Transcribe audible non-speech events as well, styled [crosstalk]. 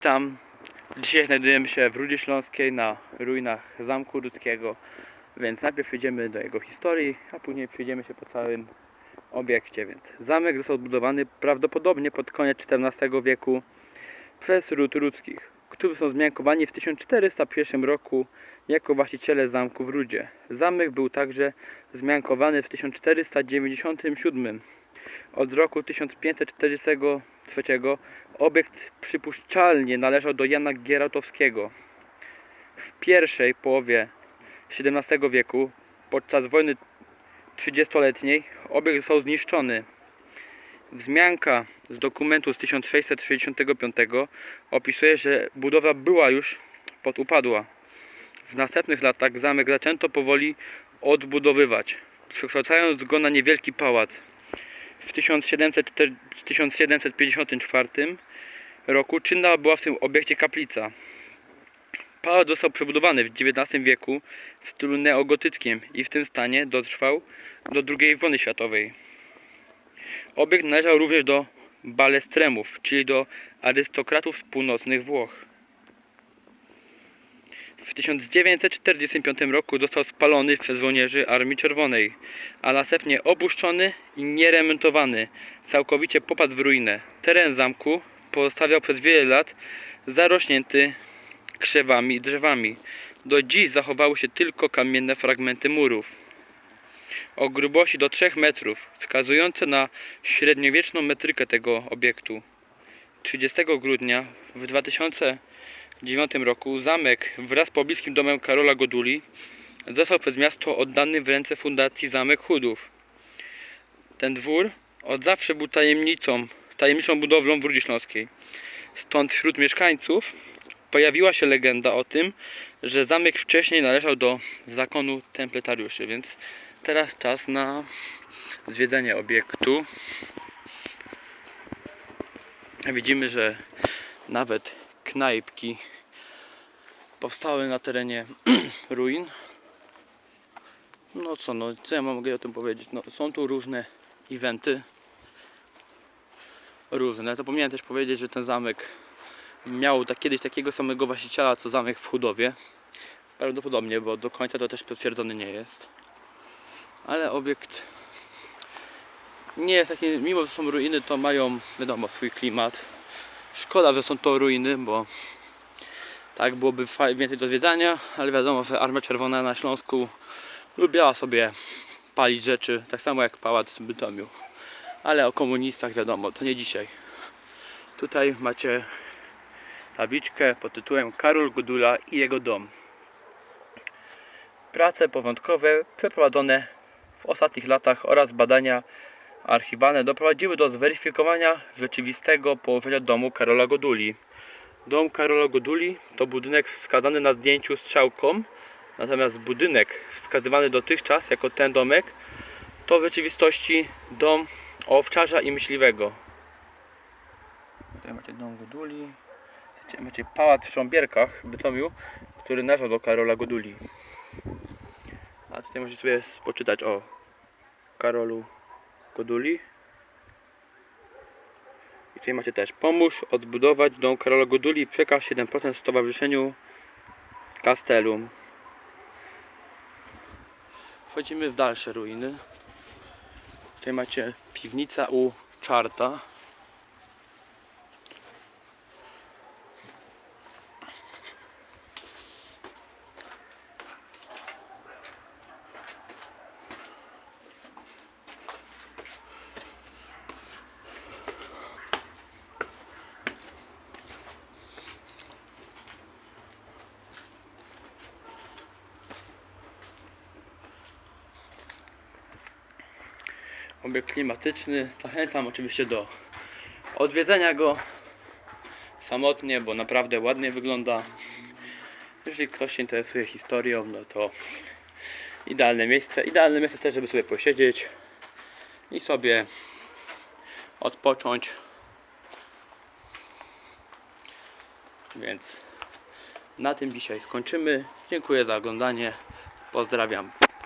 Tam dzisiaj znajdujemy się w Rudzie Śląskiej na ruinach Zamku Rudzkiego, więc najpierw przejdziemy do jego historii, a później przejdziemy się po całym obiekcie. Więc zamek został zbudowany prawdopodobnie pod koniec XIV wieku przez Ród Rudzkich, którzy są zmiankowani w 1401 roku jako właściciele zamku w Rudzie. Zamek był także zmiankowany w 1497 od roku 1543 obiekt przypuszczalnie należał do Jana Gierałtowskiego. W pierwszej połowie XVII wieku, podczas wojny 30-letniej, obiekt został zniszczony. Wzmianka z dokumentu z 1665 opisuje, że budowa była już podupadła. W następnych latach zamek zaczęto powoli odbudowywać, przekształcając go na niewielki pałac. W 1704 1754 roku czynna była w tym obiekcie kaplica. Pałac został przebudowany w XIX wieku w stylu neogotyckim i w tym stanie dotrwał do II wojny światowej. Obiekt należał również do balestremów, czyli do arystokratów z północnych Włoch. W 1945 roku został spalony przez żołnierzy Armii Czerwonej, a następnie opuszczony i nieremontowany. Całkowicie popadł w ruinę. Teren zamku pozostawiał przez wiele lat zarośnięty krzewami i drzewami. Do dziś zachowały się tylko kamienne fragmenty murów o grubości do 3 metrów, wskazujące na średniowieczną metrykę tego obiektu. 30 grudnia w 2009 roku zamek wraz z pobliskim domem Karola Goduli został przez miasto oddany w ręce Fundacji Zamek Chudów. Ten dwór od zawsze był tajemnicą, tajemniczą budowlą w Rudzie Śląskiej. Stąd wśród mieszkańców pojawiła się legenda o tym, że zamek wcześniej należał do zakonu templetariuszy, więc teraz czas na zwiedzenie obiektu. Widzimy, że nawet knajpki powstały na terenie [clears throat] ruin. No co, no co ja mogę o tym powiedzieć? No, są tu różne eventy. Różne. Zapomniałem też powiedzieć, że ten zamek miał tak, kiedyś takiego samego właściciela co zamek w Chudowie. Prawdopodobnie, bo do końca to też potwierdzony nie jest. Ale obiekt nie jest taki, mimo że są ruiny, to mają, wiadomo, swój klimat. Szkoda, że są to ruiny, bo tak byłoby więcej do zwiedzania, ale wiadomo, że Armia Czerwona na Śląsku lubiła sobie palić rzeczy, tak samo jak pałac w Bytomiu. Ale o komunistach wiadomo, to nie dzisiaj. Tutaj macie tabliczkę pod tytułem Karol Godula i jego dom. Prace porządkowe przeprowadzone w ostatnich latach oraz badania archiwalne doprowadziły do zweryfikowania rzeczywistego położenia domu Karola Goduli. Dom Karola Goduli to budynek wskazany na zdjęciu strzałką, natomiast budynek wskazywany dotychczas jako ten domek to w rzeczywistości dom owczarza i myśliwego. Tutaj macie dom Goduli, Tutaj macie pałac w Szcząbierkach w Bytomiu, który należał do Karola Goduli. A tutaj możecie sobie poczytać o Karolu Goduli. I tutaj macie też pomóż odbudować dom Karola Goduli przekaż 7% stowarzyszeniu Castellum. Wchodzimy w dalsze ruiny. Tutaj macie piwnica u Czarta. Obiekt klimatyczny. Zachęcam oczywiście do odwiedzenia go samotnie, bo naprawdę ładnie wygląda. Jeżeli ktoś się interesuje historią, no to idealne miejsce. Idealne miejsce też, żeby sobie posiedzieć i sobie odpocząć. Więc na tym dzisiaj skończymy. Dziękuję za oglądanie. Pozdrawiam.